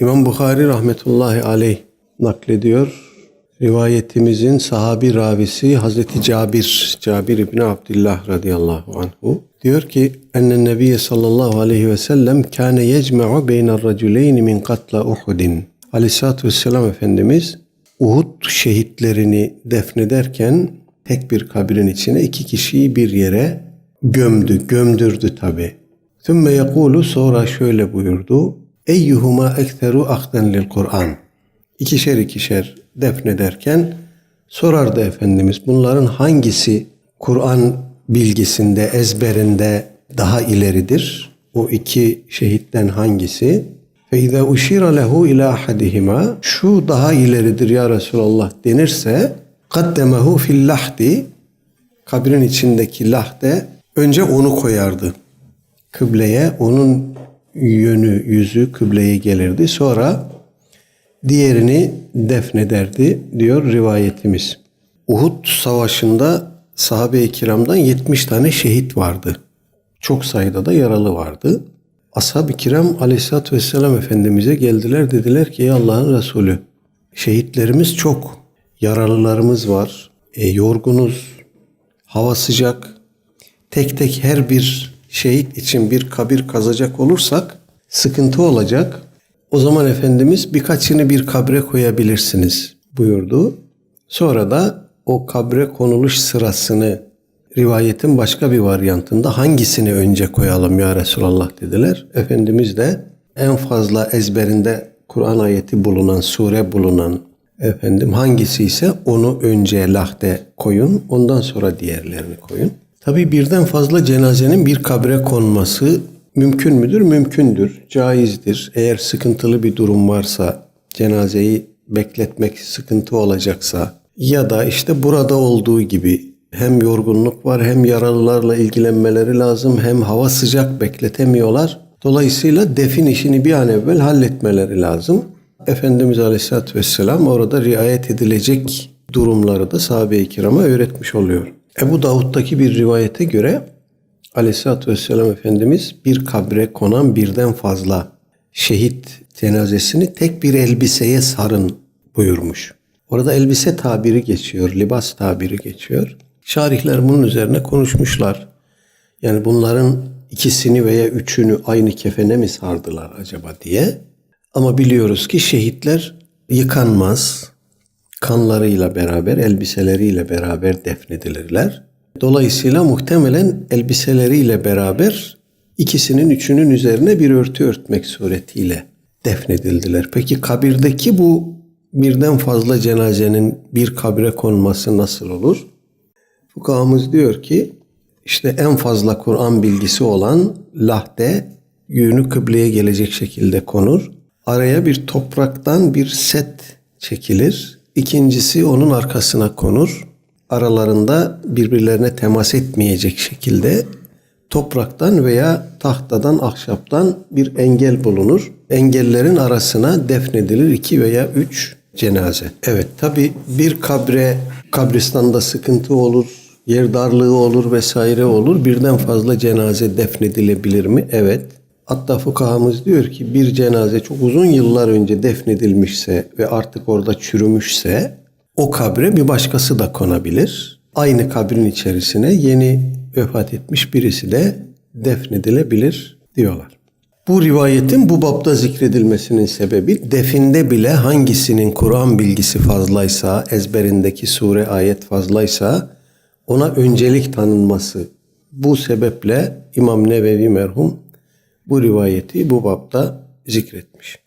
İmam Bukhari rahmetullahi aleyh naklediyor. Rivayetimizin sahabi ravisi Hazreti Cabir, Cabir İbni Abdullah radıyallahu anhu diyor ki ennen nebiye sallallahu aleyhi ve sellem kâne yecme'u beyner raculeyni min katla Uhudin. Aleyhissalatü vesselam Efendimiz Uhud şehitlerini defnederken tek bir kabrin içine iki kişiyi bir yere gömdü, gömdürdü tabi. Sümme yekulu sonra şöyle buyurdu. Eyyuhuma ekteru akden lil Kur'an. İkişer ikişer defnederken sorardı Efendimiz bunların hangisi Kur'an bilgisinde, ezberinde daha ileridir? O iki şehitten hangisi? Fe izâ uşira lehu ilâ ahadihima şu daha ileridir ya Resulallah denirse kaddemehu fil lahdi kabrin içindeki lahde önce onu koyardı. Kıbleye onun yönü yüzü kıbleye gelirdi. Sonra diğerini defnederdi diyor rivayetimiz. Uhud savaşında sahabe-i kiramdan 70 tane şehit vardı. Çok sayıda da yaralı vardı. Ashab-ı kiram aleyhissalatü vesselam Efendimiz'e geldiler dediler ki ey Allah'ın Resulü şehitlerimiz çok. Yaralılarımız var. E, yorgunuz. Hava sıcak. Tek tek her bir şehit için bir kabir kazacak olursak sıkıntı olacak. O zaman Efendimiz birkaçını bir kabre koyabilirsiniz buyurdu. Sonra da o kabre konuluş sırasını rivayetin başka bir varyantında hangisini önce koyalım ya Resulallah dediler. Efendimiz de en fazla ezberinde Kur'an ayeti bulunan, sure bulunan efendim hangisi ise onu önce lahde koyun, ondan sonra diğerlerini koyun. Tabi birden fazla cenazenin bir kabre konması mümkün müdür? Mümkündür, caizdir. Eğer sıkıntılı bir durum varsa, cenazeyi bekletmek sıkıntı olacaksa ya da işte burada olduğu gibi hem yorgunluk var hem yaralılarla ilgilenmeleri lazım hem hava sıcak bekletemiyorlar. Dolayısıyla defin işini bir an evvel halletmeleri lazım. Efendimiz Aleyhisselatü Vesselam orada riayet edilecek durumları da sahabe-i kirama öğretmiş oluyor. Ebu Davud'daki bir rivayete göre Aleyhisselatü Vesselam Efendimiz bir kabre konan birden fazla şehit cenazesini tek bir elbiseye sarın buyurmuş. Orada elbise tabiri geçiyor, libas tabiri geçiyor. Şarihler bunun üzerine konuşmuşlar. Yani bunların ikisini veya üçünü aynı kefene mi sardılar acaba diye. Ama biliyoruz ki şehitler yıkanmaz, kanlarıyla beraber, elbiseleriyle beraber defnedilirler. Dolayısıyla muhtemelen elbiseleriyle beraber ikisinin üçünün üzerine bir örtü örtmek suretiyle defnedildiler. Peki kabirdeki bu birden fazla cenazenin bir kabre konması nasıl olur? Fukahamız diyor ki işte en fazla Kur'an bilgisi olan lahde yönü kıbleye gelecek şekilde konur. Araya bir topraktan bir set çekilir. İkincisi onun arkasına konur. Aralarında birbirlerine temas etmeyecek şekilde topraktan veya tahtadan, ahşaptan bir engel bulunur. Engellerin arasına defnedilir iki veya üç cenaze. Evet tabi bir kabre, kabristanda sıkıntı olur, yer darlığı olur vesaire olur. Birden fazla cenaze defnedilebilir mi? Evet. Hatta fukahamız diyor ki bir cenaze çok uzun yıllar önce defnedilmişse ve artık orada çürümüşse o kabre bir başkası da konabilir. Aynı kabrin içerisine yeni vefat etmiş birisi de defnedilebilir diyorlar. Bu rivayetin bu babda zikredilmesinin sebebi definde bile hangisinin Kur'an bilgisi fazlaysa, ezberindeki sure ayet fazlaysa ona öncelik tanınması. Bu sebeple İmam Nevevi merhum bu rivayeti bu babda zikretmiş.